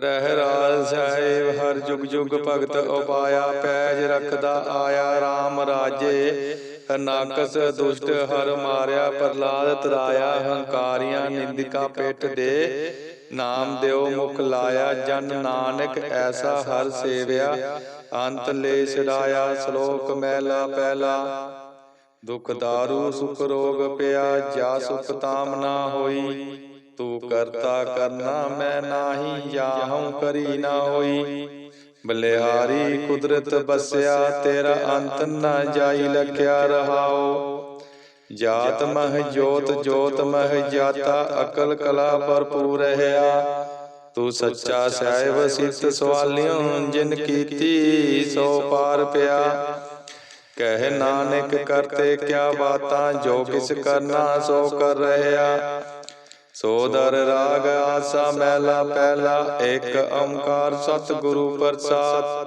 ਰਹਿ ਰਾਜ ਸਾਹਿਬ, ਹਰ ਜੁਗ ਜੁਗ ਭਗਤ ਉਪਾਇਆ, ਪੈਜ ਰੱਖਦਾ ਆਇਆ RAM ਰਾਜੇ। ਹਰਨਾਕਸ ਦੁਸ਼ਟ ਹਰ ਮਾਰਿਆ ਪ੍ਰਲਾਦ ਤਰਾਇਆ, ਹੰਕਾਰੀਆਂ ਨਿੰਦਿਕਾ ਪਿੱਠ ਦੇ। ਨਾਮ ਦਿਓ ਮੁਖ ਲਾਇਆ, ਜਨ ਨਾਨਕ ਐਸਾ ਹਰ ਸੇਵਿਆ। ਅੰਤ ਲੈ ਛਡਾਇਆ, ਸ਼ਲੋਕ ਮਹਿਲਾ ਪਹਿਲਾ ਦੁਖ ਦਾਰੂ, ਸੁਖ ਰੋਗ ਪਿਆ ਜਾ ਸੁਖ ਤਾਮ ਨਾ ਹੋਈ। ਤੂੰ ਕਰਤਾ ਕਰਨਾ ਮੈਂ ਨਾਹੀ ਜਾਹਉ ਕਰੀ ਨਾ ਹੋਈ। ਬਲਿਹਾਰੀ ਕੁਦਰਤ ਬਸਿਆ, ਤੇਰਾ ਅੰਤ ਨਾ ਜਾਈ ਲਖਿਆ ਰਹਾਓ। ਜਾਤ ਮਹ ਜੋਤ ਜੋਤ ਮਹ ਜਾਤਾ, ਅਕਲ ਕਲਾ ਭਰਪੂਰ ਰਹਾ ਤੂੰ ਸੱਚਾ ਸਾਹਿਬ, ਸਿੱਧ ਸਵਾਲਿਓ, ਜਿਨ ਕੀਤੀ ਸੋ ਪਾਰ ਪਿਆ। ਕਹਿ ਨਾਨਕ ਕਰਤੇ ਕਿਆ ਬਾਤਾਂ, ਜੋ ਕਿਸ ਕਰਨਾ ਸੋ ਕਰ ਰਹਾ ਸੋ ਰਾਗ ਆਸਾ ਮਹਿਲਾ ਪਹਿਲਾ, ਇੱਕ ਓੰਕਾਰ ਸਤਿਗੁਰੂ ਪ੍ਰਸਾਦ।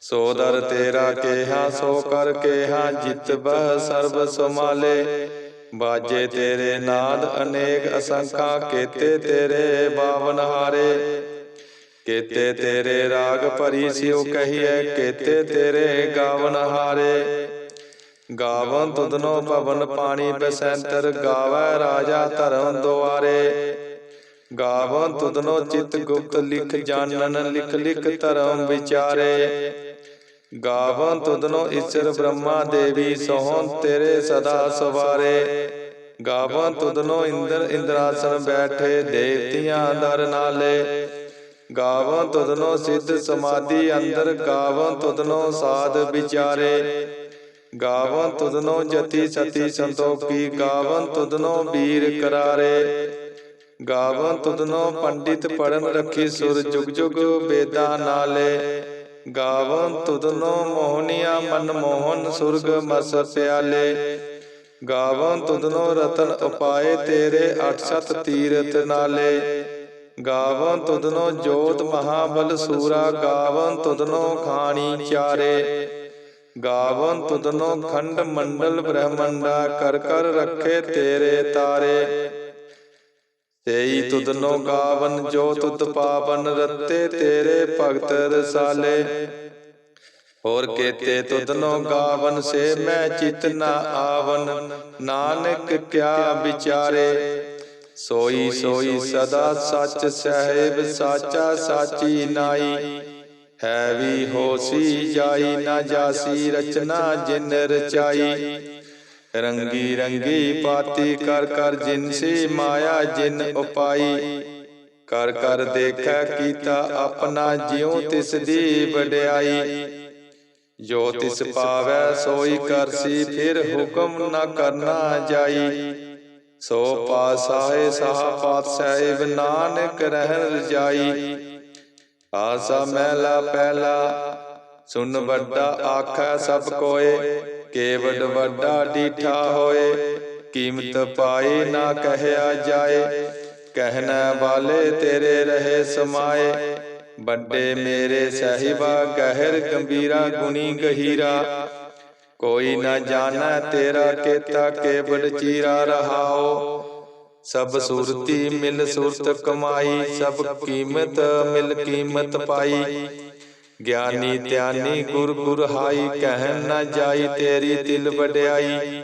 ਸੋ ਤੇਰਾ ਕੇਹਾ, ਸੋ ਕਰ ਕੇਹਾ, ਜਿਤ ਬਹ ਸਰਬ ਸਮਾਲੇ ਬਾਜੇ ਤੇਰੇ ਨਾਦ ਅਨੇਕ ਅਸੰਖਾ, ਕੇਤੇ ਤੇਰੇ ਬਾਵਨ ਹਾਰੇ। ਕੇਤੇ ਤੇਰੇ ਰਾਗ ਭਰੀ ਸਿਉ ਕਹੀਏ ਕੇਤੇ ਤੇਰੇ ਗਾਵਨ ਹਾਰੇ। ਗਾਵਨ ਤੁਧਨੋ ਭਵਨ ਪਾਣੀ ਬਸੰਤਰ ਗਾਵੈ ਰਾਜਾ ਧਰਮ ਦੁਆਰੇ। ਗਾਵਨ ਤੁਧਨੋ ਚਿਤ ਗੁਪਤ ਲਿਖ ਜਾਣਨ, ਲਿਖ ਲਿਖ ਧਰਮ ਵਿਚਾਰੇ। ਗਾਵਨ ਤੁਧਨੋ ਈਸ਼ਰ ਬ੍ਰਹਮਾ ਦੇਵੀ ਸੋਹਣ ਤੇਰੇ ਸਦਾ ਸਵਾਰੇ। ਗਾਵਨ ਤੁਧਨੋ ਇੰਦਰ ਇੰਦਰਾਸਨ ਬੈਠੇ ਦੇਵਤੀਆਂ ਦਰ ਨਾਲੇ। ਗਾਵਨ ਤੁਧਨੋ ਸਿੱਧ ਸਮਾਧੀ ਅੰਦਰ, ਗਾਵਨ ਤੁਧਨੋ ਸਾਧ ਵਿਚਾਰੇ। ਗਾਵਨ ਤੁਧਨੋ ਜਤੀ ਸਤੀ ਸੰਤੋਖੀ, ਗਾਵਨ ਤੁਧਨੋ ਵੀਰ ਕਰਾਰੇ। ਗਾਵਨ ਤੁਧਨੋ ਪੰਡਿਤ ਪੜਨ ਰੱਖੀ ਸੁਰ ਜੁਗ ਜੁਗ ਵੇਦਾਂ ਨਾਲੇ। ਗਾਵਨ ਤੁਧਨੋ ਮੋਹਨੀਆ ਮਨ ਮੋਹਨ ਸੁਰਗ ਮਸ ਪਿਆਲੇ। ਗਾਵਨ ਤੁਧਨੋ ਰਤਨ ਉਪਾਏ ਤੇਰੇ ਅਠ ਸਤ ਤੀਰਤ ਨਾਲੇ। ਗਾਵਨ ਤੁਧਨੋ ਜੋਤ ਮਹਾਬਲ ਸੂਰਾ, ਗਾਵਨ ਤੁਧਨੋ ਖਾਣੀ ਚਾਰੇ। ਗਾਵਨ ਤੁਦਨੋ ਖੰਡ ਮੰਡਲ ਬ੍ਰਹਮੰਡਾ ਕਰ ਕਰ ਰੱਖੇ ਤੇਰੇ ਤਾਰੇ। ਤੇਈ ਤੁਧਨੋ ਗਾਵਨ ਜੋ ਤੁਤ ਪਾਵਨ ਰੱਤੇ ਤੇਰੇ ਭਗਤ ਰਸਾਲੇ। ਹੋਰ ਕੇਤੇ ਤੁਦਨੋ ਗਾਵਨ ਸੇ ਮੈਂ ਚਿਤ ਨਾ ਆਵਨ, ਨਾਨਕ ਕਿਆ ਵਿਚਾਰੇ। ਸੋਈ ਸੋਈ ਸਦਾ ਸੱਚ ਸਹਿਬ ਸਾਚਾ ਸਾਚੀ ਨਾਈ। ਹੈ ਵੀ ਹੋਸੀ ਜਾਈ ਨਾ ਜਾਸੀ, ਰਚਨਾ ਜਿਨ ਰਚਾਈ। ਰੰਗੀ ਰੰਗੀ ਪਾਤੀ ਕਰ ਕਰ ਜਿਨਸੀ ਮਾਇਆ ਜਿਨ ਉਪਾਈ। ਕਰ ਕਰ ਦੇਖੈ ਕੀਤਾ ਆਪਣਾ ਜਿਉ ਤਿਸ ਦੀ ਵਡਿਆਈ। ਜੋ ਤਿਸ ਪਾਵੈ ਸੋਈ ਕਰਸੀ ਫਿਰ ਹੁਕਮ ਨਾ ਕਰਨਾ ਜਾਈ। ਸੋ ਪਾਸਾਏ ਸਾਹ ਪਾਤਸ਼ਾਹ ਨਾਨਕ ਰਹਿ ਰਜਾਈ ਆਸਾ ਮਹਿਲਾ ਪਹਿਲਾ ਸੁਨ ਵੱਡਾ ਆਖੈ ਸਭ ਕੋਏ ਕੇਵਡ ਵੱਡਾ ਡੀਠਾ ਹੋਏ, ਕੀਮਤ ਪਾਈ ਨਾ ਕਹਿਆ ਜਾਏ ਕਹਿਣਾ ਵਾਲੇ ਤੇਰੇ ਰਹੇ ਸਮਾਏ, ਵੱਡੇ ਮੇਰੇ ਸਹਿਬਾ ਗਹਿਰ ਗੰਭੀਰਾ ਗੁਣੀ ਗਹੀਰਾ, ਕੋਈ ਨਾ ਜਾਣਾ ਤੇਰਾ ਕੇਤਾ ਕੇਵਡ ਚੀਰਾ ਰਹਾਓ ਸਭ ਸੂਰਤੀ ਮਿਲ ਸੂਰਤ ਕਮਾਈ ਸਭ ਕੀਮਤ ਮਿਲ ਕੀਮਤ ਪਾਈ। ਗਿਆਨੀ ਧਿਆਨੀ ਗੁਰ ਗੁਰ ਹਾਈ ਕਹਿ ਨਾ ਜਾਈ ਤੇਰੀ ਦਿਲ ਵਡਿਆਈ।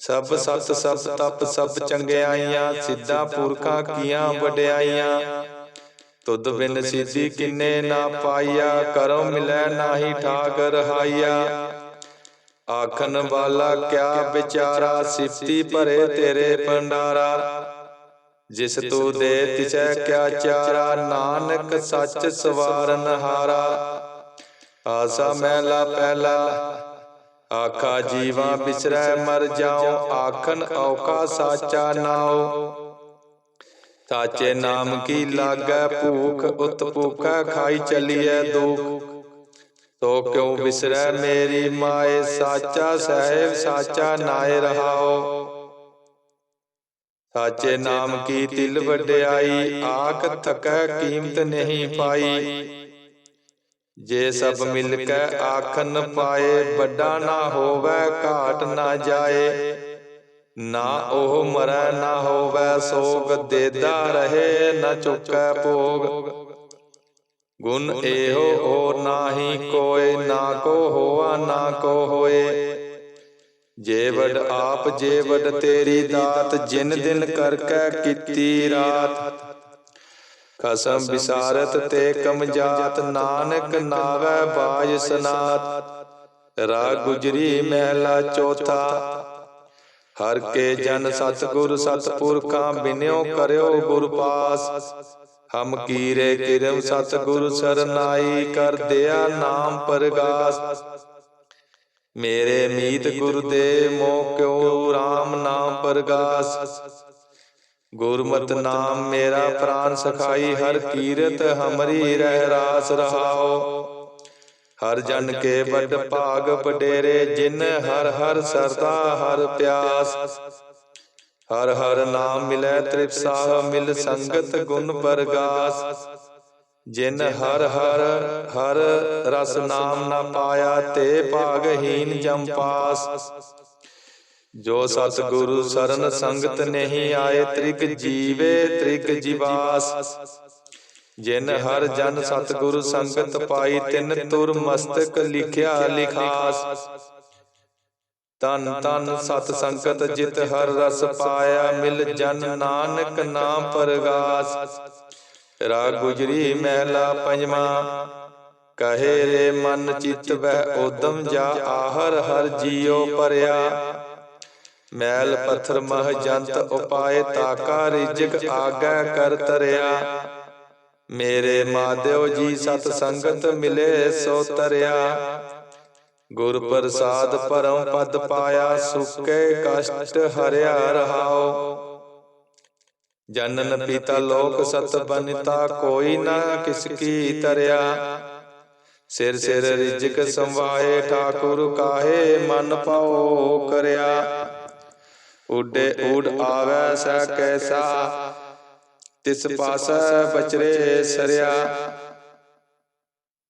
ਸਭ ਸਤ ਸਭ ਤਪ ਸਭ ਚੰਗਿਆਈਆਂ ਸਿੱਧਾ ਪੁਰਖਾਂ ਕੀਆਂ ਵਡਿਆਈਆਂ। ਤੁਧ ਬਿਨ ਸਿੱਧੀ ਕਿੰਨੇ ਨਾ ਪਾਈਆ ਕਰੋ ਮਿਲੈ ਨਾਹੀ ਠਾਕ ਰਹਾਈਆ ਆਖਣ ਵਾਲਾ ਕਿਆ ਵਿਚਾਰਾ ਸਿਫਤੀ ਭਰੇ ਤੇਰੇ ਭੰਡਾਰਾ? ਜਿਸ ਤੂੰ ਦੇ ਤਿਸੈ ਕਿਆ ਚਾਰਾ, ਨਾਨਕ ਸੱਚ ਸਵਾਰਨ ਹਾਰਾ ਆਸਾ ਮਹਿਲਾ ਪਹਿਲਾ ਆਖਾ ਜੀਵਾ ਬਿਸਰੈ ਮਰ ਜਾਉ, ਆਖਣ ਔਕਾ ਸਾਚਾ ਨਾਉ। ਸਾਚੇ ਨਾਮ ਕੀ ਲਾਗੈ ਭੂਖ ਉਤ ਭੂਖਾ ਖਾਈ ਚਲੀਐ ਦੁਖ। ਤੋ ਕਿਉ ਬਿਸਰੈ ਮੇਰੀ ਮਾਏ ਸਾਚਾ ਸਹਿਬ ਸਾਚਾ ਨਾਏ ਰਹਾਓ। ਸਾਚੇ ਨਾਮ ਕੀ ਤਿਲ ਵਡਿਆਈ ਆਖ ਥਕੈ ਕੀਮਤ ਨਹੀਂ ਪਾਈ। ਜੇ ਸਭ ਮਿਲ ਕੇ ਆਖਨ ਪਾਏ ਵੱਡਾ ਨਾ ਹੋਵੇ ਘਾਟ ਨਾ ਜਾਏ। ਨਾ ਉਹ ਮਰੈ ਨਾ ਹੋਵੇ ਸੋਗ ਦੇਦਾ ਰਹੇ ਨਾ ਚੁੱਕੈ ਭੋਗ। ਗੁਣ ਇਹੋ ਹੋਰ ਨਾਹੀ ਕੋਇ ਨਾ ਕੋ ਹੋਆ ਨਾ ਕੋ ਹੋਏ। ਜੇ ਵਡ ਆਪ ਜੇ ਵਡ ਤੇਰੀ ਦਾਤ ਜਿਨ ਦਿਨ ਕਰ ਕੈ ਕੀਤੀ ਰਾਤ। ਖਸਮ ਵਿਸਾਰਤ ਤੇ ਕਮ ਜਾਤ ਨਾਨਕ ਨਾਵੈ ਬਾਜ ਸਨਾਤ। ਰਾ ਗੁਜਰੀ ਮਹਿਲਾ ਚੌਥਾ। ਹਰ ਕੇ ਜਨ ਸਤਿਗੁਰ ਸਤਪੁਰਖਾਂ ਬਿਨਿਓ ਕਰਿਓ ਗੁਰ ਪਾਸ। ਹਮ ਕੀਰੇ ਕਿਰਮ ਸਤਿਗੁਰ ਸਰਨਾਈ ਕਰ ਦਿਆ ਨਾਮ ਪਰਗਾਸ। ਮੇਰੇ ਮੀਤ ਗੁਰ ਦੇ ਮੋਹ ਕਿਉ RAM ਨਾਮ ਪਰਗਾਸ। ਗੁਰਮਤਿ ਨਾਮ ਮੇਰਾ ਪ੍ਰਾਨ ਸਖਾਈ ਹਰ ਕੀਰਤ ਹਮਰੀ ਰਹਿ ਰਾਸ ਰਹਾਓ। ਹਰ ਜਨ ਕੇ ਵੱਡ ਭਾਗ ਵਡੇਰੇ ਜਿਨ ਹਰ ਹਰ ਸਰਦਾ ਹਰ ਪਿਆਸ। ਹਰ ਹਰ ਨਾਮ ਮਿਲੈ ਤ੍ਰਿਪਸਾਹ ਮਿਲ ਸੰਗਤ ਗੁਣ ਪਰਗਾਸ। ਜਿਨ ਹਰ ਹਰ ਹਰ ਰਸ ਨਾਮ ਨਾ ਪਾਇਆ, ਤੇ ਭਾਗਹੀਨ ਜਮ ਪਾਸ। ਜੋ ਸਤਿਗੁਰੂ ਸਰਨ ਸੰਗਤ ਨਹੀਂ ਆਏ, ਤ੍ਰਿਗ ਜੀਵੇ, ਤ੍ਰਿਗ ਜਿਵਾਸ। ਜਿਨ ਹਰ ਜਨ ਸਤਿਗੁਰੂ ਸੰਗਤ ਪਾਈ, ਤਿਨ ਤੁਰ ਮਸਤਕ ਲਿਖਿਆ ਲਿਖਾਸ। ਤਨ ਤਨ ਸਤ ਸੰਗਤ ਜਿਤ ਹਰ ਰਸ ਪਾਇਆ ਮਿਲ ਜਨ ਨਾਨਕ ਨਾਮ ਪਰਗਾਸ। ਰਾ ਗੁਜਰੀ ਮਹਿਲਾ ਪੰਜਵਾ, ਕਹੇ ਰੇ ਮਨ ਚਿਤ ਵਹਿ ਉਦਮ ਜਾ ਆਹਰ ਹਰ ਜੀਉ ਪਰਿਆ। ਮੈਲ ਪੱਥਰ ਮਹ ਜੰਤ ਉਪਾਏ ਤਾਕਾ ਰਿਜਕ ਆਗੈ ਕਰ ਤਰਿਆ। ਮੇਰੇ ਮਾਧਿਓ ਜੀ ਸਤ ਸੰਗਤ ਮਿਲੇ ਸੋ ਤਰਿਆ। ਗੁਰ ਪ੍ਰਸਾਦ ਪਰਮ ਪਦ ਪਾਇਆ, ਸੁਕੇ ਕਸ਼ਟ ਹਰਿਆ ਰਹਾਓ। ਜਨਨ ਪਿਤਾ ਲੋਕ ਸਤ ਬਨਿਤਾ, ਕੋਈ ਨਾ ਕਿਸ ਕੀ ਤਰਿਆ। ਸਿਰ ਸਿਰ ਰਿਜਕ ਸੰਵਾਏ, ਠਾਕੁਰ ਕਾਹੇ ਮਨ ਪਾਓ ਕਰਿਆ। ਉਡੇ ਉਡ ਆਵੈ ਸੈ ਕੈਸਾ, ਤਿਸ ਪਾਸੈ ਬਚਰੇ ਸਰਿਆ।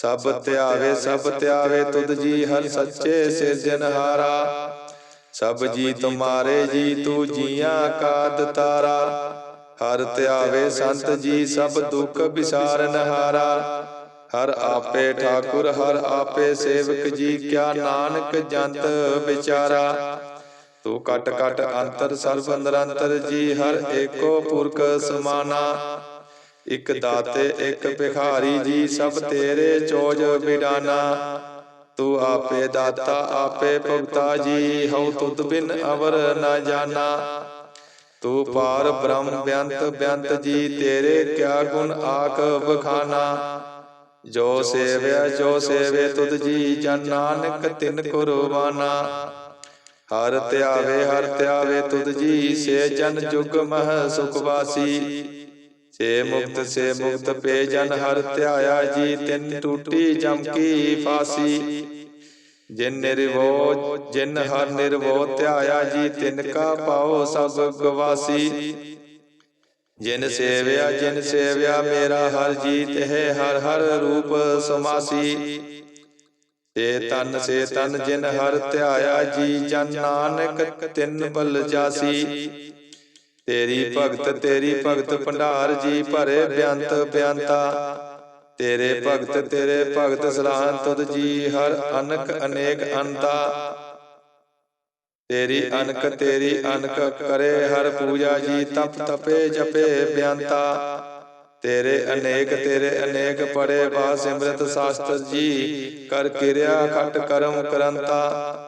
ਸਭ ਧਿਆਵੇ ਸਭ ਧਿਆਵੇ ਤੁਧ ਜੀ ਹਰ ਸੱਚੇ ਸਿਰਜਨਹਾਰਾ ਸਭ ਜੀ ਤੁਮਾਰੇ ਜੀ ਤੂ ਜੀਆਂ ਕਾ ਦਤਾਰਾ। ਹਰ ਧਿਆਵੇ ਸੰਤ ਜੀ ਸਭ ਦੁੱਖ ਵਿਸਾਰਨ ਹਾਰਾ। ਹਰ। ਆਪੇ ਠਾਕੁਰ ਹਰ ਆਪੇ ਸੇਵਕ ਜੀ ਕਿਆ ਨਾਨਕ ਜੰਤ ਵਿਚਾਰਾ। ਤੂੰ ਕਟ ਕਟ ਅੰਤਰ ਸਰਬ ਨਿਰੰਤਰ ਜੀ ਹਰ ਏਕੋ ਪੁਰਖ ਸਮਾਨਾ। ਇਕ ਦਾਤੇ ਇਕ ਭਿਖਾਰੀ ਜੀ ਸਭ ਤੇਰੇ ਚੋਜ ਬਿਡਾਨਾ। ਤੂੰ ਆਪੇ ਦਾਤਾ ਆਪੇ ਭੁਗਤਾ ਜੀ ਹਉ ਤੁਧ ਬਿਨ ਅਵਰ ਨਾ ਜਾਣਾ। ਤੂੰ ਪਾਰ ਬ੍ਰਹਮ ਬਿਆੰਤ ਬਿਆੰਤ ਜੀ ਤੇਰੇ ਕਿਆ ਗੁਣ ਆਖ ਬਖਾਨਾ ਜੋ ਸੇਵਿਆ ਜੋ ਸੇਵੇ ਤੁਧ ਜੀ ਜਨ ਨਾਨਕ ਤਿਨ ਕੁਰਬਾਨਾ। ਹਰ ਧਿਆਵੇ ਹਰ ਧਿਆਵੇ ਤੁਧ ਜੀ ਸੇ ਜਨ ਜੁਗ ਮਹ ਸੁਖ ਵਾਸੀ ਸੇ ਮੁਕਤ ਸੇ ਮੁਕਤ ਪੇ ਜਨ ਹਰ ਧਿਆਇਆ ਜੀ, ਤਿਨ ਟੂਟੀ ਜਮ ਕੀ ਫਾਸੀ। ਜਿਨ ਨਿਰਵੋ ਜਿਨ ਹਰ ਨਿਰਵੋ ਧਿਆਇਆ ਜੀ, ਤਿਨ ਕਾ ਪਾਓ ਸਭ ਗਵਾਸੀ। ਜਿਨ ਸੇਵਿਆ ਜਿਨ ਸੇਵਿਆ, ਮੇਰਾ ਹਰ ਜੀ ਤਿਹ ਹਰ ਹਰ ਰੂਪ ਸਮਾਸੀ। ਤੇ ਤਨ ਸੇ ਤਨ ਜਿਨ ਹਰ ਧਿਆਇਆ ਜੀ, ਜਨ ਨਾਨਕ ਤਿੰਨ ਬਲ ਜਾਸੀ। ਤੇਰੀ ਭਗਤ ਤੇਰੀ ਭਗਤ ਭੰਡਾਰ ਜੀ ਭਰੇ ਬਿਆੰਤ ਬਿਆੰਤਾ ਤੇਰੇ ਭਗਤ ਤੇਰੇ ਭਗਤ ਸਲਾਹਨ ਤੁਧ ਜੀ ਹਰ ਅਨਕ ਅਨੇਕ ਅੰਤਾ। ਤੇਰੀ ਅਨਕ ਤੇਰੀ ਅਨਕ ਕਰੇ ਹਰ ਪੂਜਾ ਜੀ ਤਪ ਤਪੇ ਜਪੇ ਬਿਆੰਤਾ। ਤੇਰੇ ਅਨੇਕ ਤੇਰੇ ਅਨੇਕ ਪੜੇ ਬਾ ਸਿਮਰਤ ਸਾਸਤਰ ਜੀ। ਕਰ ਕਿਰਿਆ ਖਟ ਕਰਮ ਕਰੰਤਾ।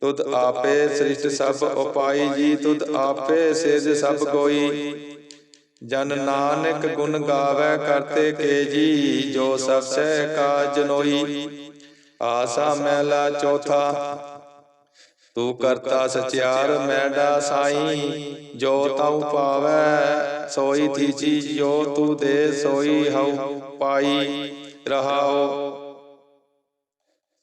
ਤੁਧ ਆਪੇ ਸ੍ਰਿਸ਼ਟ ਸਭ ਉਪਾਈ ਜੀ ਤੁਧ ਆਪੇ ਸਿਜ ਸਭ ਕੋਈ ਜਨ ਨਾਨਕ ਗੁਣ ਗਾਵੇ ਕਰਤੇ ਕੇ ਜੀ ਜੋ ਸਭ ਸਹਿ ਕਾ ਜਨੋਈ ਆਸਾ ਮਹਿਲਾ ਚੌਥਾ। ਤੂੰ ਕਰਤਾ ਸਚਿਆਰ ਮੈਡਾ ਸਾਈ। ਜੋ ਤਉ ਪਾਵੈ ਸੋਈ ਥੀ ਚੀਜ ਜੋ ਤੂੰ ਦੇ ਸੋਈ ਹਉ ਪਾਈ। ਰਹਾਓ।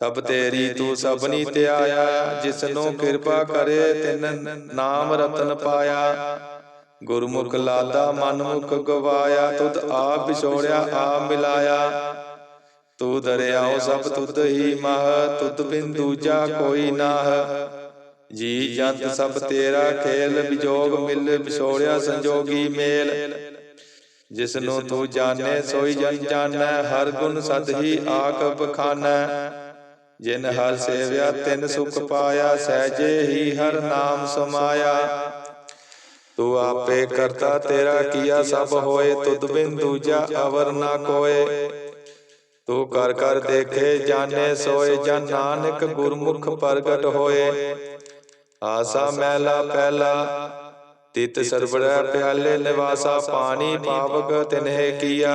ਸਭ ਤੇਰੀ ਤੂੰ ਸਭਨੀ ਧਿਆਇਆ ਜਿਸਨੂੰ ਕਿਰਪਾ ਕਰੇ ਤਿਨ ਨਾਮ ਰਤਨ ਪਾਇਆ। ਗੁਰਮੁਖ ਲਾਦਾ ਮਨਮੁਖ ਗਵਾਇਆ ਤੁਧ ਆਪ ਵਿਛੋੜਿਆ ਆਪ ਮਿਲਾਇਆ। ਤੂੰ ਦਰਿਆਓ ਸਭ ਤੁਧ ਹੀ ਮਹ ਤੁਧ ਬਿਨ ਦੂਜਾ ਕੋਈ ਨਾਹ। ਜੀ ਜੰਤ ਸਭ ਤੇਰਾ ਖੇਲ ਵਿਜੋਗ ਮਿਲ ਵਿਛੋੜਿਆ ਸੰਜੋਗੀ ਮੇਲ। ਜਿਸ ਨੂੰ ਤੂੰ ਜਾਣੈ ਸੋਈ ਜਨ ਜਾਣੈ ਹਰ ਗੁਣ ਸਦ ਹੀ ਆਖ ਬਖਾਨੈ ਜਿਨ ਹਰ ਸੇਵਿਆ ਤਿਨ ਸੁਖ ਪਾਇਆ ਸਹਿਜੇ ਹੀ ਹਰ ਨਾਮ ਸਮਾਇਆ। ਤੂੰ ਆਪੇ ਕਰਤਾ ਤੇਰਾ ਕੀਆ ਸਭ ਹੋਏ ਤੁਧ ਬਿਨ ਦੂਜਾ ਅਵਰ ਨਾ ਕੋਏ। ਤੂੰ ਕਰ ਕਰ ਦੇਖੇ ਜਾਣੇ ਸੋਏ ਜਨ ਨਾਨਕ ਗੁਰਮੁਖ ਪ੍ਰਗਟ ਹੋਏ। ਆਸਾ ਮਹਿਲਾ ਪਹਿਲਾ ਤਿਤ ਸਰਬੜਾ ਪਿਆਲੇ ਨਿਵਾਸਾ ਪਾਣੀ ਪਾਵਕ ਤਿਨਹਿ ਕੀਆ।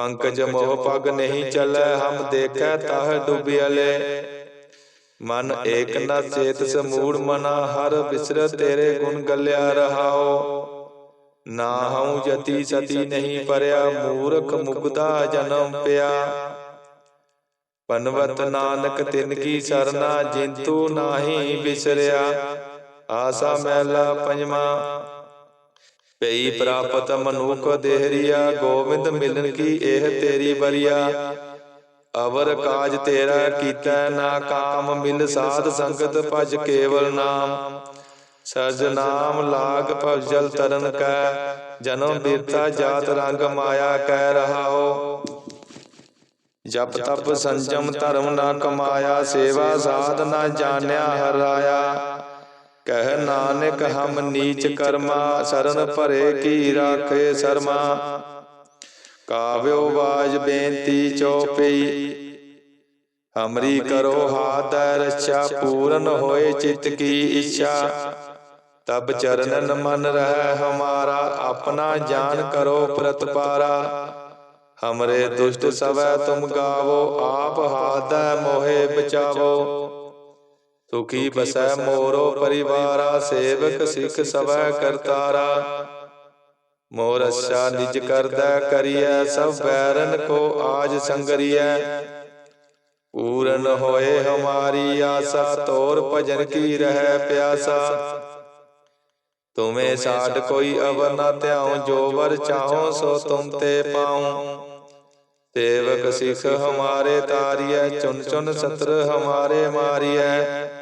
ਪੰਕਜ ਮੋਹ ਪਗ ਨਹੀਂ ਚੱਲੈ ਹਮ ਦੇਖੈ ਤਾਹ ਡੁੱਬਿਆਲੇ ਮਨ ਏਕ ਨ ਚੇਤ ਸਮੂੜ ਮਨਾ ਹਰ ਬਿਸਰ ਤੇਰੇ ਗੁਣ ਗੱਲਿਆ ਰਹਾਓ। ਨਾ ਹਉ ਜਤੀ ਸਤੀ ਨਹੀਂ ਪਰਿਆ ਮੂਰਖ ਮੁਗਦਾ ਜਨਮ ਪਿਆ। ਪਨਵਤ ਨਾਨਕ ਤਿਨ ਕੀ ਸਰਨਾ ਜਿੰਤੂ ਨਾਹੀ ਵਿਸਰਿਆ ਆਸਾ ਮਹਿਲਾ ਪੰਜਵਾ ਪਈ ਪ੍ਰਾਪਤ ਮਨੁਖ ਦੇਹਰੀਆ ਗੋਬਿੰਦ ਮਿਲਨ ਕੀ ਇਹ ਤੇਰੀ ਬਰੀਆ ਅਵਰ ਕਾਜ ਤੇਰਾ ਕੀਤਾ ਨਾ ਕਾਮ ਮਿਲ ਸਾਧ ਸੰਗਤ ਭਜ ਕੇਵਲ ਨਾਮ। ਸਜ ਨਾਮ ਲਾਗ ਭਵਜਲ ਤਰਨ ਕੈ। ਜਨਮ ਬਿਰਤਾ ਜਾਤ ਰੰਗ ਮਾਇਆ ਕਹਿ ਰਹਾਓ। ਜਪ ਤਪ ਸੰਜਮ ਧਰਮ ਨਾ ਕਮਾਇਆ ਸੇਵਾ ਸਾਧ ਨਾ ਜਾਣਿਆ ਹਰਾਇਆ। ਕਹਿ ਨਾਨਕ ਹਮ ਨੀਚ ਕਰਮਾ, ਸਰਨ ਭਰੇ ਕੀ ਰਾਖੇ ਸਰਮਾ। ਕਾਵਿਓ ਬਾਜ ਬੇਨਤੀ ਚੋਪਈ ਹਮਰੀ ਕਰੋ ਹਾਥ ਰੱਛਾ ਪੂਰਨ ਹੋਏ ਚਿਤ ਕੀ ਇੱਛਾ। ਤਬ ਚਰਨਨ ਮਨ ਰਹਿ ਹਮਾਰਾ, ਆਪਣਾ ਜਾਨ ਕਰੋ ਪ੍ਰਤਪਾਰਾ। ਹਮਰੇ ਦੁਸ਼ਟ ਸਵੈ ਤੁਮ ਗਾਵੋ, ਆਪ ਹਾਦੈ ਮੋਹਿ ਬਚਾਵੋ। ਸੁਖੀ ਬਸੈ ਮੋਰੋ ਪਰਿਵਾਰਾ ਸੇਵਕ ਸਿੱਖ ਸਵੈ ਕਰਤਾਰਾ। ਮੋਰ ਅਛਾ ਨਿਜ ਕਰਦਾ ਕਰੀਐ ਸਭ ਬੈਰਨ ਕੋ ਆਜ ਸੰਗਰੀਐ। ਪੂਰਨ ਹੋਏ ਹਮਾਰੀ ਆਸਾ ਤੋਰ ਭਜਨ ਕੀ ਰਹਿ ਪਿਆਸਾ। ਤੁਮੇ ਸਾਡ ਕੋਈ ਅਵਰ ਨਾ ਧਿਆਉ ਜੋ ਵਰ ਚਾਹੋ ਸੋ ਤੁਮ ਤੇ ਪਾਉ। ਸੇਵਕ ਸਿੱਖ ਹਮਾਰੇ ਤਾਰੀਐ ਚੁਨ ਚੁਨ ਸਤਰ ਹਮਾਰੇ ਮਾਰੀਐ।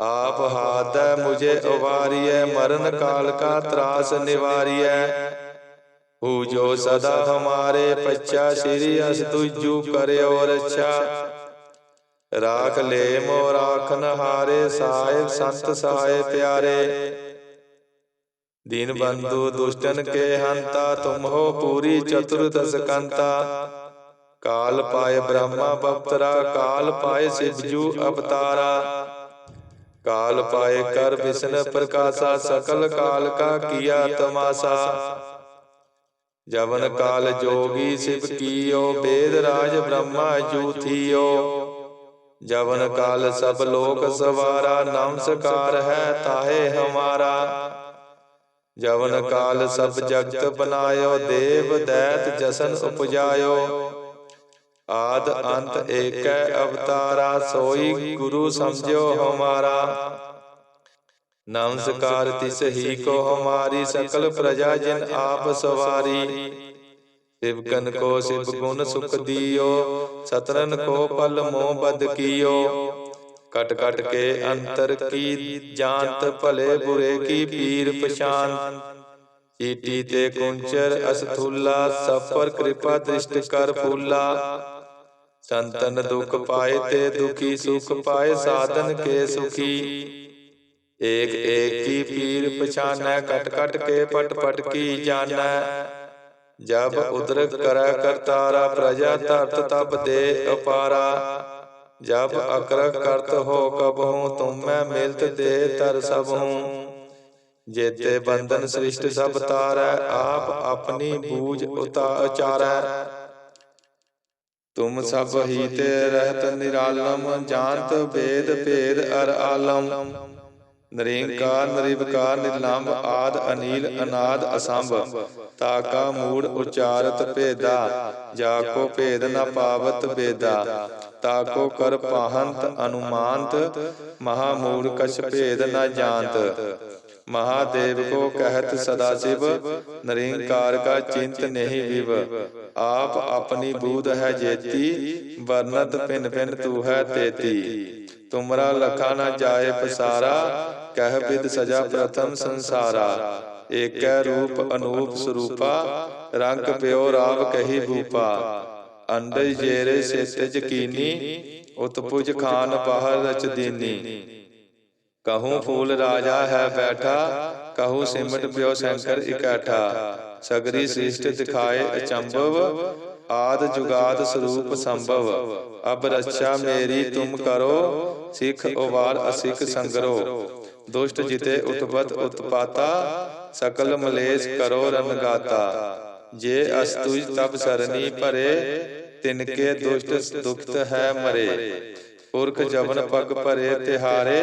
ਆਪ ਹਾਦੈ ਮੁਝੇ ਉਵਾਰੀਐ ਮਰਨ ਕਾਲ ਕਾ ਤਰਾਸ ਨਿਵਾਰੀਐ। ਹੂ ਜੋ ਸਦਾ ਹਮਾਰੇ ਪੱਚਾ ਸ੍ਰੀ ਅਸ ਤੁਜੂ ਕਰਿਓ ਰੱਛਾ ਰਾਖ ਲੈ ਮੋ ਰਾਖਨ ਹਾਰੇ ਸਾਹਿਬ ਸੰਤ ਸਹਾਇ ਪਿਆਰੇ। ਦੀਨ ਬੰਧੂ ਦੁਸ਼ਟਨ ਕੇ ਹੰਤਾ, ਤੁਮ ਹੋ ਪੂਰੀ ਚਤੁਰਦਸ ਕੰਤਾ। ਕਾਲ ਪਾਏ ਬ੍ਰਹਮਾ ਬਪਤਰਾ, ਕਾਲ ਪਾਏ ਸਿਵਜੂ ਅਵਤਾਰਾ। ਕਾਲ ਪਾਏ ਕਰ ਵਿਸ਼ਨ ਪ੍ਰਕਾਸ਼ਾ ਸਕਲ ਕਾਲ ਕਾ ਕੀਆ ਤਮਾਸਾ। ਜਵਨ ਕਾਲ ਜੋਗੀ ਸਿਵ ਕੀਓ ਬੇਦ ਰਾਜ ਬ੍ਰਹਮਾ ਜੂਥੀਓ ਜਵਨ ਕਾਲ ਸਭ ਲੋਕ ਸਵਾਰਾ ਨਮਸਕਾਰ ਹੈ ਤਾਹੇ ਹਮਾਰਾ। ਜਵਨ ਕਾਲ ਸਭ ਜਗਤ ਬਨਾਇਓ ਦੇਵ ਦੈਤ ਜਸਨ ਉਪਜਾਇਓ। ਆਦ ਅੰਤ ਏਕੈ ਅਵਤਾਰਾ ਸੋਈ ਗੁਰੂ ਸਮਝਿਓ ਹਮਾਰਾ। ਨਮਸਕਾਰ ਤਿਸ ਹੀ ਕੋ ਹਮਾਰੀ ਸਕਲ ਪ੍ਰਜਾ ਜਿਨ ਆਪ ਸਵਾਰੀ। ਸਿਵਕਨ ਕੋ ਸਿਵ ਗੁਣ ਸੁਖ ਦਿਓ, ਸਤਰਨ ਕੋ ਪਲ ਮੋਹ ਬਦ ਕੀਓ। ਕਟ ਕਟ ਕੇ ਅੰਤਰ ਕੀ ਜਾਂਤ ਭਲੇ ਬੁਰੇ ਕੀ ਪੀਰ ਪਛਾਨ। ਚੀਟੀ ਤੇ ਕੁੰਚਰ ਅਸਥੂਲਾ, ਸਫਰ ਕਿਰਪਾ ਦ੍ਰਿਸ਼ਟ ਕਰ ਫੂਲਾ। ਸੰਤਨ ਦੁਖ ਪਾਏ ਤੇ ਦੁਖੀ ਸੁਖ ਪਾਏ ਸਾਧਨ ਕੇ ਸੁਖੀ। ਏਕ ਏਕ ਕੀ ਪੀਰ ਪਛਾਨੈ, ਕਟ ਕਟ ਕੇ ਪਟ ਪਟ ਕੀ ਜਾਣੈ। ਜਬ ਉਦਰ ਕਰੈ ਕਰਤਾਰਾ, ਪ੍ਰਜਾ ਧਰਤ ਤਬ ਦੇ ਅਪਾਰਾ। ਜਬ ਅਕਰਕ ਕਰਤ ਹੋ ਕਬਹੂ ਤੁਮ ਮੈਂ ਮਿਲਤ ਦੇ ਤਰ ਸਭੂ ਜੇਤੇ ਬੰਧਨ ਸ੍ਰਿਸ਼ਟ ਸਭ ਤਾਰੈ, ਆਪ ਆਪਣੀ ਬੂਝ ਉਤਾਚਾਰੈ ਤੁਮ ਸਭ ਹੀ ਤੇ ਰਹਿਤ ਨਿਰਾਲਮ ਜਾਣਤ ਭੇਦ ਭੇਦ ਅਰ ਆਲਮ। ਨਿਰੰਕਾਰ ਨਿਰਵਿਕਾਰ ਨਿਰਲੰਭ ਆਦ ਅਨੀਲ ਅਨਾਦ ਅਸੰਭ। ਤਾਕਾ ਮੂੜ ਉਚਾਰਤ ਭੇਦਾ ਜਾ ਕੋ ਭੇਦ ਨਾ ਪਾਵਤ ਬੇਦਾ ਤਾਕੋ ਕਰ ਪਾਹੰਤ ਅਨੁਮਾਨਤ ਮਹਾ ਮੂੜ ਕਛ ਭੇਦ ਨਾ ਜਾਣਤ। ਮਹਾਦੇਵ ਕੋ ਕਹਿਤ ਸਦਾ ਸਿਵ ਨਿਰੰਕਾਰ ਕਾ ਚਿੰਤ ਨਹੀਂ ਵਿਵ। ਆਪ ਆਪਣੀ ਬੂਧ ਹੈ ਜੇਤੀ, ਵਰਨਤ ਪਿੰਨ ਪਿੰਨ ਤੂ ਹੈ ਤੇਤੀ। ਤੁਮਰਾ ਲਖਾ ਨਾ ਜਾਏ ਪਸਾਰਾ, ਕਹਿ ਬਿਦ ਸਜਾ ਪ੍ਰਥਮ ਸੰਸਾਰਾ। ਏਕੈ ਰੂਪ ਅਨੂਪ ਸਰੂਪਾ, ਰੰਗ ਪਿਓ ਰਾਵ ਕਹੀ ਭੂਪਾ। ਅੰਡਜ ਜੇਰੇ ਸੇਤਜ ਕੀਨੀ, ਉਤਪੁਜ ਖਾਨ ਪਹਰ ਰਚ ਦੀਨੀ। ਕਹੂੰ ਫੂਲ ਰਾਜਾ ਹੈ ਬੈਠਾ ਕਹੂੰ ਸਿਮਟ ਪਿਓ ਸ਼ੰਕਰ ਇਕੱਠਾ ਸਗਰੀ ਸ੍ਰਿਸ਼ਟ ਦਿਖਾਏ ਅਚੰਭਵ ਆਦ ਜੁਗਾਦ ਸਰੂਪ ਸੰਭਵ। ਅਬ ਰੱਛਾ ਮੇਰੀ ਤੁਮ ਕਰੋ ਸਿੱਖ ਉਵਾਰ ਅਸਿੱਖ ਸੰਗਰੋ। ਦੁਸ਼ਟ ਜਿਤੇ ਉਤਪਤ ਉਤਪਾਤਾ ਸਕਲ ਮਲੇਸ਼ ਕਰੋ ਰਨਗਾਤਾ ਜੇ ਅਸਤੁਜ ਤਬ ਸਰਨੀ ਭਰੇ ਤਿਨਕੇ ਦੁਸ਼ਟ ਦੁਖਤ ਹੈ ਮਰੇ। ਪੁਰਖ ਜਵਨ ਪਗ ਭਰੇ ਤਿਹਾਰੇ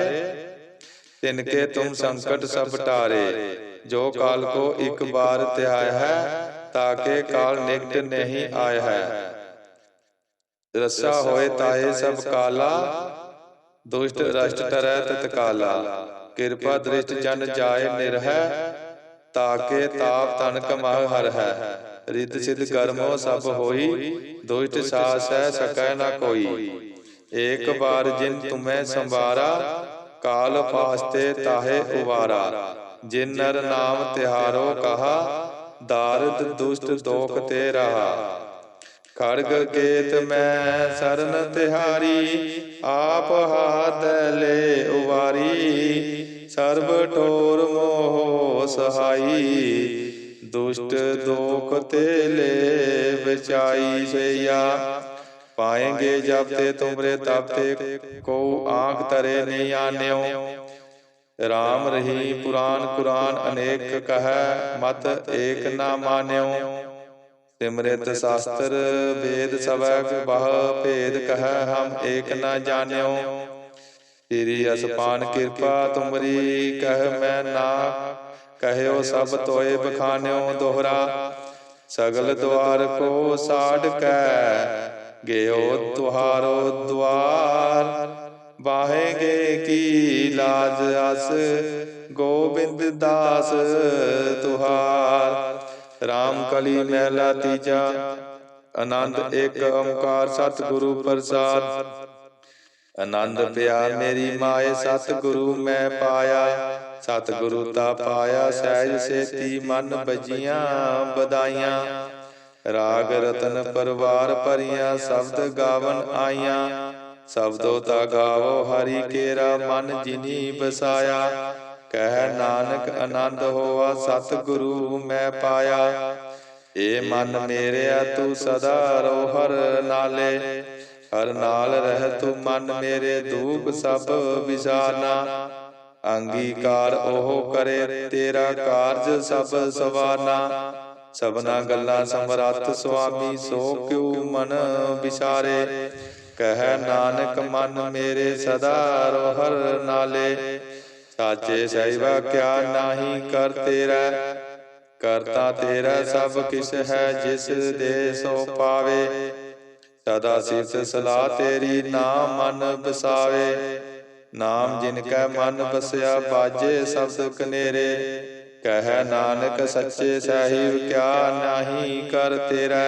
ਤਿਨ ਕੇ ਤੁਮ ਸੰਕਟ ਸਭ ਟਾਰੇ। ਜੋ ਕਾਲ ਕੋ ਇਕ ਬਾਰ ਧਿਆਇ ਹੈ ਤਾਕੇ ਕਾਲ ਨਿਕਟ ਨਹੀਂ ਆਇਆ ਹੈ। ਰਸਾ ਹੋਏ ਤਾਏ ਸਭ ਕਾਲਾ ਦੁਸ਼ਟ ਰਸ਼ਟ ਤਰੈ ਤਤਕਾਲਾ ਕਿਰਪਾ ਦ੍ਰਿਸ਼ਟ ਜਨ ਜਾਏ ਨਿਰਹਿ ਤਾਕੇ ਤਾਪ ਤਨ ਕਮਾਹ ਹਰ ਹੈ। ਰਿਤ ਸਿਧ ਕਰਮੋ ਸਭ ਹੋਈ ਦੁਸ਼ਟ ਸਾਸ ਹੈ ਸਕੈ ਨਾ ਕੋਈ। ਏਕ ਬਾਰ ਜਿਨ ਤੁਮੈ ਸੰਵਾਰਾ ਕਾਲ ਫਾਸਤੇ ਤਾਹੇ ਉਵਾਰਾ। ਜਿਨ ਨਰ ਨਾਮ ਤਿਹਾਰੋ ਕਹਾ, ਦਾਰਦ ਦੁਸ਼ਟ ਦੋਖ ਤੇ ਰਹਾ। ਖੜਗ ਕੇਤ ਮੈਂ ਸਰਨ ਤਿਹਾਰੀ, ਆਪ ਹਾਥ ਲੈ ਉਵਾਰੀ। ਸਰਬ ਠੋਰ ਮੋਹ ਸਹਾਈ, ਦੁਸ਼ਟ ਦੋਖ ਤੇ ਲੈ ਬਚਾਈ ਸਈਆ। ਪਾਏਂਗੇ ਜਬ ਤੇ ਤੁਮਰੇ ਤਬ ਤੇ ਕੋ ਆਖ ਤਰੇ ਨਹੀਂ ਆਨਿਓ। ਰਾਮ ਰਹੀ ਪੁਰਾਨ ਕੁਰਾਨ ਅਨੇਕ ਕਹੈ, ਮਤ ਏਕ ਨਾ ਮਾਨਿਓ। ਸਿਮਰਿਤ ਸਾਸਤਰ ਵੇਦ ਸਵੈ ਬਹ ਭੇਦ ਕਹੈ, ਹਮ ਏਕ ਨਾ ਜਾਣਿਓ। ਤੇਰੀ ਅਸਪਾਨ ਕਿਰਪਾ ਤੁਮਰੀ ਕਹਿ ਮੈਂ ਨਾ, ਕਹਿਓ ਸਭ ਤੋਏ ਬਖਾਨਿਓ ਦੋਹਰਾ। ਸਗਲ ਦੁਆਰ ਕੋ ਸਾਡ ਕੈ ਗਿਓ ਤੁਹਾਰੋ ਦਵਾਰ ਬਾਹੇਗੇ ਕੀ ਲਾਜ ਅਸ, ਗੋਬਿੰਦ ਦਾਸ ਤੁਹਾਰ। RAM ਕਲੀ ਮਹਿਲਾ ਤੀਜਾ, ਆਨੰਦ ਇੱਕ ਓੰਕਾਰ ਸਤਿਗੁਰੂ ਪ੍ਰਸਾਦ। ਆਨੰਦ ਪਿਆ ਮੇਰੀ ਮਾਏ, ਸਤਿਗੁਰੂ ਮੈਂ ਪਾਇਆ। ਸਤਿਗੁਰੂ ਤਾ ਪਾਇਆ, ਸਹਿਜ ਸੇਤੀ ਮਨ ਬਜੀਆਂ ਬਦਾਈਆਂ ਰਾਗ ਰਤਨ ਪਰਵਾਰ ਭਰੀਆਂ ਸ਼ਬਦ ਗਾਵਨ ਆਈਆਂ। ਸ਼ਬਦੋ ਤਾ ਗਾਵੋ, ਹਰੀ ਕੇਰਾ ਮਨ ਜਿਨੀ ਬਸਾਇਆ ਕਹਿ ਨਾਨਕ ਆਨੰਦ ਹੋਆ ਸਤ ਗੁਰੂ ਮੈਂ ਪਾਇਆ। ਏ ਮਨ ਮੇਰਿਆ, ਤੂੰ ਸਦਾ ਰੋ ਹਰ ਨਾਲੇ। ਹਰ ਨਾਲ ਰਹਿ ਤੂੰ ਮਨ ਮੇਰੇ ਦੂਖ ਸਭ ਵਿਸਾਰਨਾ। ਅੰਗੀਕਾਰ ਉਹ ਕਰੇ, ਤੇਰਾ ਕਾਰਜ ਸਭ ਸਵਾਰਨਾ। ਸਭਨਾ ਗੱਲਾਂ ਸਮਰੱਥ ਸੁਆਮੀ, ਸੋ ਕਿਉ ਮਨ ਵਿਚਾਰੇ? ਕਹਿ ਨਾਨਕ, ਮਨ ਮੇਰੇ ਸਦਾ ਰੋਹਰ ਨਾਲੇ। ਸਾਚੇ ਸਹਿਬਾ ਕਿਆ ਨਾਹੀ ਕਰ ਤੇਰਾ। ਕਰਤਾ ਤੇਰਾ ਸਭ ਕਿਸ ਹੈ, ਜਿਸ ਦੇ ਸੋ ਪਾਵੇ। ਸਦਾ ਸਿਫਤ ਸਲਾਹ ਤੇਰੀ ਨਾਮ ਮਨ ਬਸਾਵੇ ਨਾਮ ਜਿਨ ਕੈ ਮਨ ਬਸਿਆ ਬਾਜੇ ਸ਼ਬਦ ਕਨੇਰੇ ਕਹਿ ਨਾਨਕ ਸੱਚੇ ਸਾਹਿਬ ਕਿਆ ਨਾਹੀ ਕਰ ਤੇਰਾ।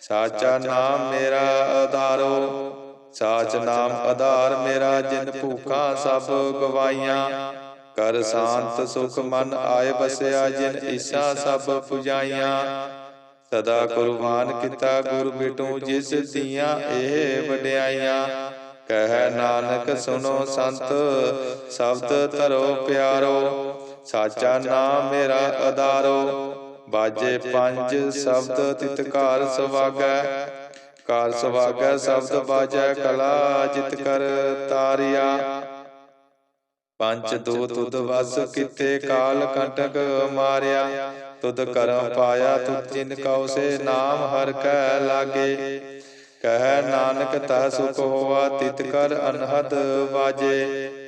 ਸਾਚਾ ਨਾਮ ਮੇਰਾ ਆਧਾਰੋ। ਸਾਚ ਨਾਮ ਆਧਾਰ ਮੇਰਾ ਜਿਨ ਭੂਖਾਂ ਸਭ ਗਵਾਈਆਂ। ਕਰ ਸ਼ਾਂਤ ਸੁਖ ਮਨ ਆਏ ਬਸਿਆ ਜਿਨ ਈਸਾ ਸਭ ਪੁਜਾਈਆਂ। ਸਦਾ ਕੁਰਬਾਨ ਕੀਤਾ ਗੁਰ ਬਿਟੂ ਜਿਸ ਦੀਆਂ ਇਹ ਵਡਿਆਈਆਂ। ਕਹਿ ਨਾਨਕ ਸੁਨੋ ਸੰਤ, ਸ਼ਬਦ ਧਰੋ ਪਿਆਰੋ। ਸਾਚਾ ਨਾਮ ਮੇਰਾ ਆਧਾਰੋ ਬਾਜੇ ਪੰਜ ਸ਼ਬਦ ਤਿਤਕਾਰ ਸਵਾਗੈ। ਕਾਰ ਸਵਾਗੈ ਸ਼ਬਦ ਬਾਜੈ ਕਲਾ ਜਿਤ ਕਰ ਤਾਰਿਆ। ਪੰਜ ਦੋ ਤੁਧ ਵਸ ਕਿਤੇ ਕਾਲ ਕੰਟਕ ਮਾਰਿਆ। ਤੁਧ ਕਰਮ ਪਾਇਆ ਤੁਧ ਜਿਨ ਕਉ ਸੇ ਨਾਮ ਹਰ ਕੈ ਲਾਗੇ। ਕਹਿ ਨਾਨਕ ਤਾ ਸੁਖ ਹੋਆ ਤਿਤ ਕਰ ਅਨਹਦ ਵਾਜੇ।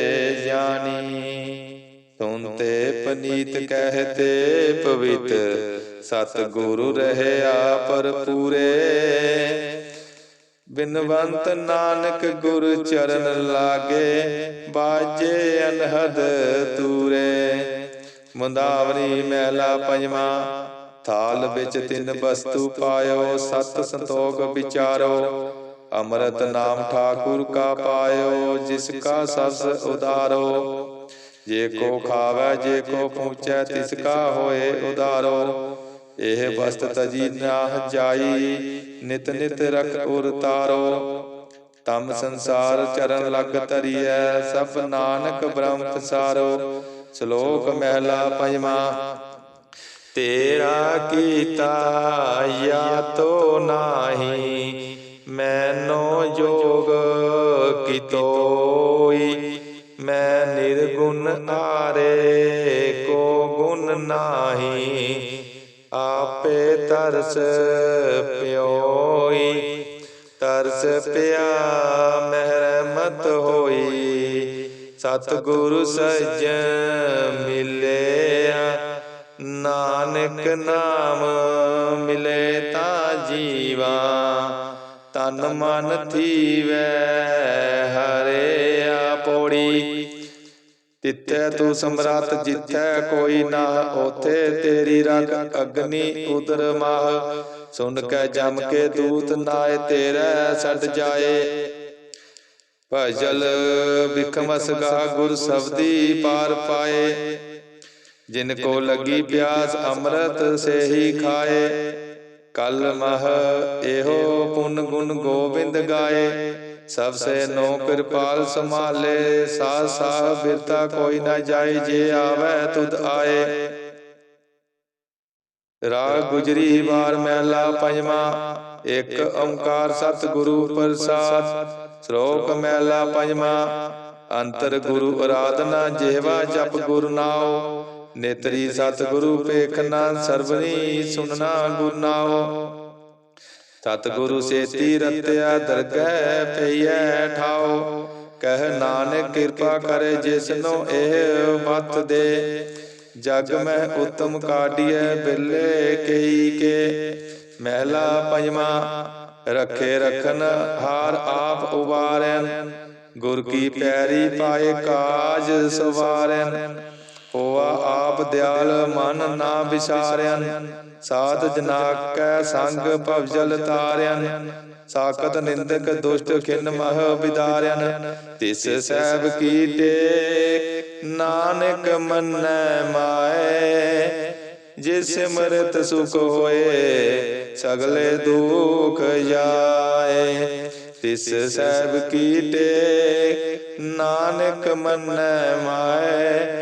ਪਨੀਤ ਕਹਤੇ, ਪਵਿੱਤ ਸਤ ਗੁਰੂ ਰਹਿਆ ਪਰ ਪੂਰੇ। ਬਿਨਵੰਤ ਨਾਨਕ ਗੁਰ ਚਰਨ ਲਾਗੇ, ਬਾਜੇ ਅਨਹਦ ਤੂਰੇ। ਮੁੰਦਾਵਰੀ ਮਹਿਲਾ ਪੰਜਵਾ, ਥਾਲ ਵਿੱਚ ਤਿੰਨ ਵਸਤੂ ਪਾਇਓ, ਸਤ ਸੰਤੋਖ ਵਿਚਾਰੋ। ਅੰਮ੍ਰਿਤ ਨਾਮ ਠਾਕੁਰ ਕਾ ਪਾਇਓ, ਜਿਸ ਕਾ ਸਸ ਉਦਾਰੋ। ਜੇ ਕੋ ਖਾਵੇ ਜੇ ਕੋ ਪਹੁੰਚੈ ਤਿਸ ਕਾ ਹੋਏ ਉਦਾਰੋ। ਇਹ ਵਸਤ ਤਜੀ ਨਾ ਜਾਈ ਨਿਤ ਨਿਤ ਰਖ ਉਰ ਤਾਰੋ। ਤਮ ਸੰਸਾਰ ਚਰਨ ਲਗ ਤਰੀਐ ਸਭ ਨਾਨਕ ਬ੍ਰਹਮ ਪਸਾਰੋ। ਸ਼ਲੋਕ ਮਹਿਲਾ ਪੰਜਵਾ। ਤੇਰਾ ਕੀਤਾ ਯਾ ਤੋ ਨਾਹੀ ਮੈਨੋ ਜੋਗ ਕਿਤੋਈ। ਮੈਂ ਨਿਰਗੁਣ ਆਰੇ ਕੋ ਗੁਣ ਨਾਹੀ। ਆਪੇ ਤਰਸ ਪਿਓਈ। ਤਰਸ ਪਿਆ ਮਹਿਰਮਤ ਹੋਈ। ਸਤਿਗੁਰੂ ਸਜਣ ਮਿਲਿਆ। ਨਾਨਕ ਨਾਮ ਮਿਲੇ ਤਾਂ ਜੀਵਾ। ਤਨ ਮਨ ਥੀਵੈ ਹਰਿਆ ਪੋੜੀ। ਤਿੱਥੈ ਤੂੰ ਸਮਰਾਤ ਜਿੱਥੈ ਕੋਈ ਨਾ ਉਥੇ ਤੇਰੀ ਰਗ ਅਗਨੀ ਉਦਰ ਮਾਹ। ਸੁਣ ਕੇ ਜਮ ਕੇ ਦੂਤ ਨਾਏ ਤੇਰੇ ਛੱਡ ਜਾਏ। ਭਜਲ ਬਿਖਮਸ ਗਾ ਗੁਰ ਸਬਦੀ ਪਾਰ ਪਾਏ। ਜਿਨ ਕੋ ਲੱਗੀ ਪਿਆਸ ਅੰਮ੍ਰਿਤ ਸੇ ਹੀ ਖਾਏ। ਕਲ ਮਹ ਇਹੋ ਪੁਨ ਗੁਣ ਗੋਬਿੰਦ ਗਾਏ। ਸਭ ਸੇ ਨੋ ਕਿਰਪਾਲ ਸੰਭਾਲੇ ਸਾਹ ਸਾਹ ਬਿਰਤਾ ਕੋਈ ਨਾ ਜਾਏ, ਜੇ ਆਵੇ ਤੁਧ ਆਏ। ਰਾਗ ਗੁਜਰੀ ਵਾਰ ਮਹਿਲਾ ਪੰਜਵਾ, ਇੱਕ ਓੰਕਾਰ ਸਤਿਗੁਰੂ ਪ੍ਰਸਾਦ, ਸ਼ਲੋਕ ਮਹਿਲਾ ਪੰਜਵਾ। ਅੰਤਰ ਗੁਰੂ ਅਰਾਧਨਾ ਜਿਹਵਾ ਜਪ ਗੁਰ ਨਾਉ, ਨੇਤਰੀ ਸਤਿਗੁਰੂ ਪੇਖਨਾ ਸਰਵਨੀ ਸੁਨਣਾ ਗੁਰ ਨਾਉ। ਸਤਿਗੁਰੂ ਸੇਤੀ ਰਤਿਆ ਦਰਗਹਿ ਪਈਐ ਠਾਉ ਕਹਿ ਨਾਨਕ ਕਿਰਪਾ ਕਰੇ ਜਿਸਨੋ ਇਹ ਮਤ ਦੇ। ਜਗ ਮੈਂ ਉਤਮ ਕਾਢੀਐ ਬਿਲੇ ਕਈ ਕੇ। ਮਹਿਲਾ ਪੰਜਵਾ ਰਖੇ ਰਖਨ ਹਾਰ ਆਪ ਉਬਾਰੈਨ। ਗੁਰ ਕੀ ਪੈਰੀ ਪਾਏ ਕਾਜ ਸਵਾਰੈਨ। ਹੋਆ ਆਪ ਦਿਆਲ ਮਨ ਨਾ ਵਿਸਾਰਿਆਨ ਸਾਧ ਜਨਾ ਕੈ ਸੰਗ ਭਵਜਲ ਤਾਰਿਆਨ ਸਾਕਤ ਨਿੰਦਕ ਦੁਸ਼ਟ ਖਿਨ ਮਹ ਵਿਦਾਰਿਆਨ ਤਿਸ ਸਹਿਬ ਕੀ ਟੇਕ, ਨਾਨਕ ਮੰਨੈ ਮਾਏ, ਜਿਸ ਸਿਮਰਤ ਸੁਖ ਹੋਏ, ਸਗਲੇ ਦੁਖ ਜਾਏ। ਤਿਸ ਸਹਿਬ ਕੀ ਟੇਕ, ਨਾਨਕ ਮੰਨੈ ਮਾਏ